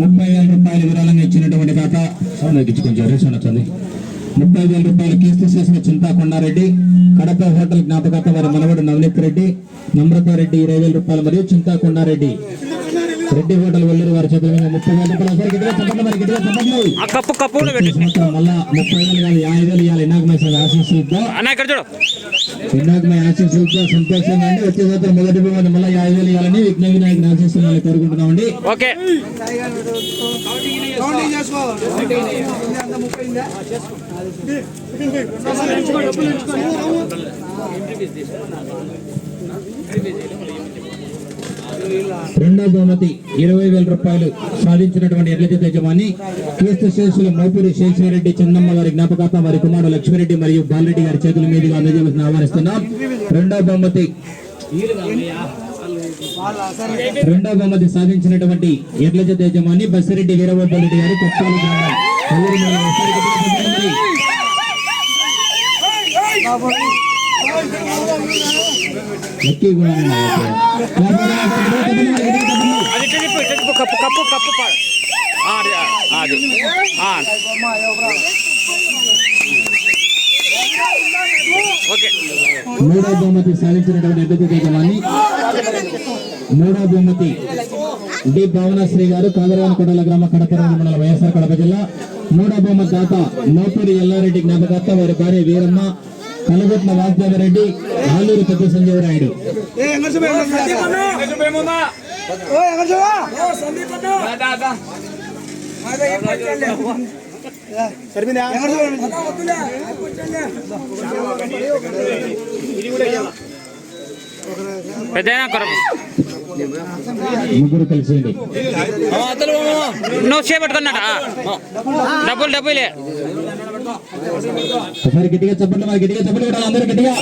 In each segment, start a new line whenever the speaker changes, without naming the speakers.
ముప్పై వేల రూపాయలు విరాళంగా ఇచ్చినటువంటి కాక సౌండ్ ఎక్కించుకొని రేషన్ వచ్చింది ముప్పై వేల రూపాయలు కేసు చేసిన చింతా కొండారెడ్డి కడప హోటల్ జ్ఞాపకత వారి మనవడు నవనీత్ రెడ్డి నమ్రతారెడ్డి ఇరవై వేల రూపాయలు మరియు చింతా కొండారెడ్డి. రెడ్డి హోటల్ వెళ్ళూరు వారి చేతుల మీద ముప్పై వేల రూపాయలు ఒకసారి గట్టిగా చెప్పండి మరి గట్టిగా చెప్పండి.
ఆ కప్పు కప్పు
మళ్ళా ముప్పై వేలు కాదు యాభై వేలు ఇవ్వాలి. ఇనాకమై ఆశీస్సులతో ఇనాకమై ఆశీస్సులతో సంతోషంగా అండి వచ్చే సంవత్సరం మొదటి బహుమతి మళ్ళీ యాభై వేలు ఇవ్వాలని విఘ్న వినాయకుని ఆశీస్సులను కోరుకుంటున్నామండి
ఓకే.
రెండో బహుమతి ఇరవై వేల రూపాయలు సాధించినటువంటి ఎర్లజ యజమాని క్రీస్తు శేషులు మోపూరి శేషారెడ్డి చందమ్మ వారి జ్ఞాపకార్థం వారి కుమారుడు లక్ష్మిరెడ్డి మరియు బాలరెడ్డి గారి చేతుల మీదుగా అందజేయవలసిన ఆహ్వానిస్తున్నాం. రెండో బహుమతి రెండో బహుమతి సాధించినటువంటి ఎర్లజ యజమాని బసిరెడ్డి వీరబాబురెడ్డి గారు కొత్తాలు గ్రామం. లక్కీ కూడా
కప్పు కప్పు కప్పు అది
మూడో బహుమతి సాధించినటువంటి మూడో బహుమతి డి. భావనశ్రీ గారు కాదరవాన కొండల గ్రామ కడపరాజు మండలం వైఎస్ఆర్ కడప జిల్లా. మూడో బహుమతి దాత మోపూరి ఎల్లారెడ్డి జ్ఞాపకర్త వారి భార్య వీరమ్మ. కలగొట్ల వాసుదేవరెడ్డి ఆలూరు పెద్ద సంజీవరాయుడు
పెద్ద కొరకు
ముగ్గురు కలిసేయండి.
నువ్వు చేపట్టుకున్నాడా డబ్బులు డబ్బులే.
ఒకసారి గట్టిగా చెప్పండి మరి గట్టిగా చెప్పండి కూడా అందరూ గట్టిగా.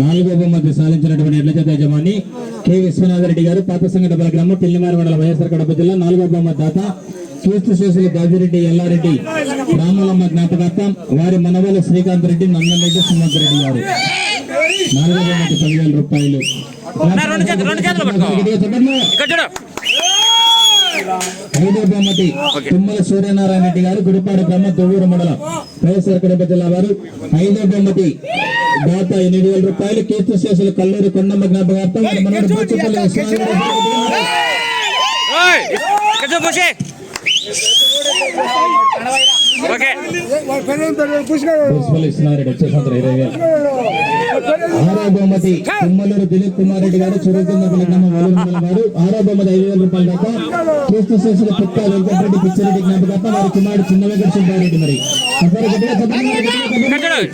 నాలుగో బహుమతి సాధించినటువంటి ఎడ్ల చేత యజమాని కె విశ్వనాథరెడ్డి గారు పాత సంఘటన గ్రామం పిల్లిమారి మండలం వైఎస్ఆర్ కడప జిల్లా నాలుగో బహుమతి దాత కీర్తి శేషులు గాజిరెడ్డి ఎల్లారెడ్డి రామలమ్మ జ్ఞాపకార్థం వారి మనవలు శ్రీకాంత్ రెడ్డి నందన్ రెడ్డి సుమంత్ రెడ్డి గారు. నాలుగో బహుమతి పదివేల రూపాయలు. ఐదో బహుమతి తుమ్మల సూర్యనారాయణ రెడ్డి గారు గుడిపాడు గ్రామం దొవ్వూరు మండలం వైఎస్ఆర్ కడప జిల్లా వారు ఐదో బహుమతి దాత ఎనిమిది వేల రూపాయలు కీర్తి శేషులు కల్లూరు కొండమ్మ జ్ఞాపకార్థం ఆరో బహుమతి తుమ్మలూరు దిలీప్ కుమార్ రెడ్డి గారు చురుకుందపల్లి గ్రామం వారు ఆరో బహుమతి ఐదు వేల రూపాయలు దాకా కీర్తి శేషులు పుట్ట వెంకటరెడ్డి పిచ్చిరెడ్డి జ్ఞాపకార్థం వారి కుమారుడు చిన్న వెంకట సుబ్బారెడ్డి మరి ఒకసారి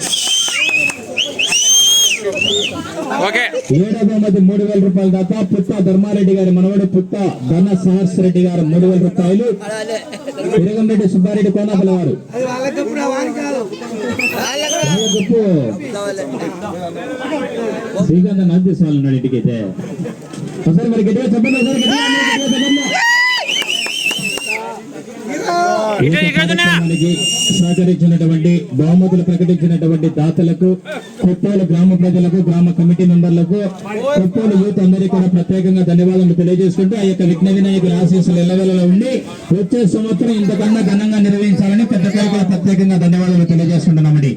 చెప్పండి, గట్టిగా చెప్పండి.
ఇక్కడ చూడు ఓకే.
ఏడో బహుమతి మూడు వేల రూపాయల దాకా పుత్త ధర్మారెడ్డి గారి మనవడు పుత్త ధన సహస్ రెడ్డి గారు మూడు వేల రూపాయలు. ఇరగంరెడ్డి సుబ్బారెడ్డి కోనాపల వారు. శ్రీకాంత్ ఇంటికైతే ఒకసారి మరి గట్టిగా చెప్పండి ఒకసారి గట్టిగా అందరూ గట్టిగా చెప్పండి.
ఇక్కడ ఇక్కడ చూడు నాయనా.
మనకి సహకరించినటువంటి బహుమతులు ప్రకటించినటువంటి దాతలకు కొత్తోలు గ్రామ ప్రజలకు గ్రామ కమిటీ మెంబర్లకు కొత్తోలు యూత్ అందరికీ కూడా ప్రత్యేకంగా ధన్యవాదాలు తెలియజేసుకుంటూ ఆ యొక్క విఘ్న వినాయకుల ఆశీస్సులు ఎల్లవేళలో ఉండి వచ్చే సంవత్సరం ఇంతకన్నా ఘనంగా నిర్వహించాలని పెద్ద ప్రత్యేకంగా ధన్యవాదాలు తెలియజేసుకుంటున్నామండి.